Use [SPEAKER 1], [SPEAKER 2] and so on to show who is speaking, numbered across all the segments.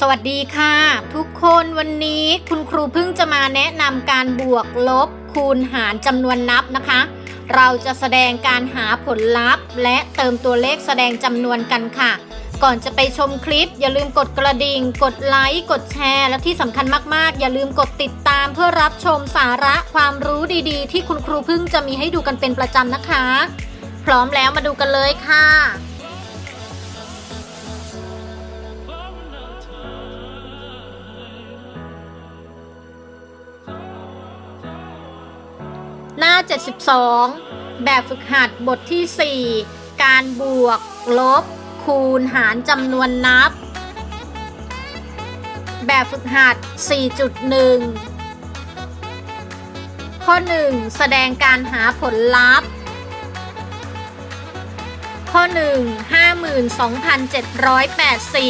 [SPEAKER 1] สวัสดีค่ะ ทุกคนวันนี้คุณครูเพิ่งจะมาแนะนำการบวกลบคูณหารจำนวนนับนะคะ เราจะแสดงการหาผลลัพธ์ และเติมตัวเลขแสดงจำนวนกันค่ะ ก่อนจะไปชมคลิป อย่าลืมกดกระดิ่ง กดไลค์ กดแชร์ และที่สำคัญมากๆ อย่าลืมกดติดตามเพื่อรับชมสาระความรู้ดีๆ ที่คุณครูเพิ่งจะมีให้ดูกันเป็นประจำนะคะ พร้อมแล้วมาดูกันเลยค่ะ น้า 72 แบบฝึกหัดบทที่ 4 การบวก ลบ คูณหารจำนวนนับ แบบฝึกหัด 4.1 ข้อ 1 แสดงการหาผลลัพธ์ ข้อ 1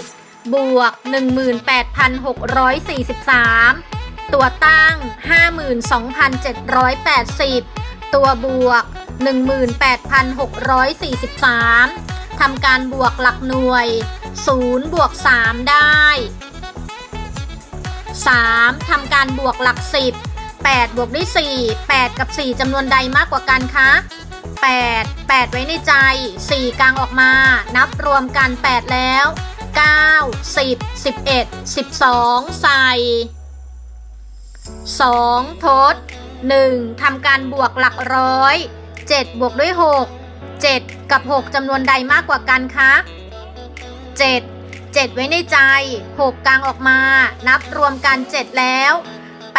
[SPEAKER 1] 52,780 บวก 18,643 ตัวตั้ง 52,780 ตัวบวก 18,643 ทำการบวกหลักหน่วย 0 บวก 3 ได้ 3. ทำการบวกหลัก 10 8 บวกด้วย 4 8 กับ 4จำนวนใดมากกว่ากันคะ 8 8 ไว้ในใจ 4 กลางออกมา นับรวมกัน 8 แล้ว 9 10 11 12 ใส่ 2 ทด 1ทำการบวกหลักร้อย 7 บวกด้วย 6 7 กับ 6จำนวนใดมากกว่ากันคะ 7 7 ไว้ในใจ 6 กลางออกมา นับรวมกัน 7 แล้ว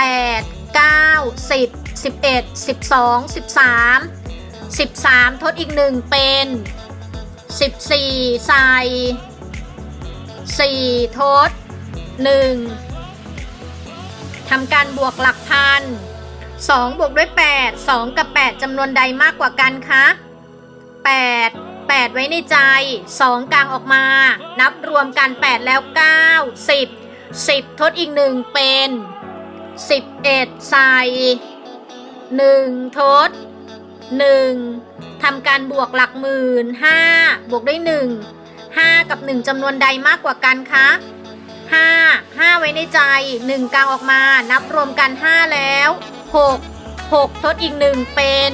[SPEAKER 1] 8 9 10 11 12 13 13 ทดอีก 1 เป็น 14 ใส่ 4 ทด 1 ทำการบวกหลักพัน2บวกด้วย 8 2 กับ 8จำนวนใดมากกว่ากันคะ 8 8 ไว้ในใจ 2 กลางออกมา นับรวมกัน 8 แล้ว 9 10 10 ทดอีก 1 เป็น 11 ใส่ 1 ทด 1 ทำการบวกหลักหมื่น 5 บวกด้วย 1 5 กับ 1จำนวนใดมากกว่ากันคะ 5 5 ไว้ในใจ 1กลางออกมา นับรวมกัน 5 แล้ว 6 6 ทดอีก 1 เป็น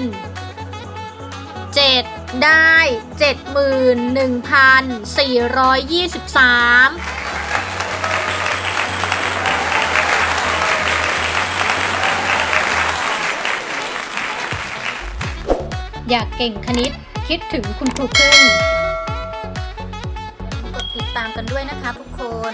[SPEAKER 1] 7 ได้ 71,423อยากเก่งคณิตคิดถึงคุณครูพึ่งกดติดตามกันด้วยนะคะทุกคน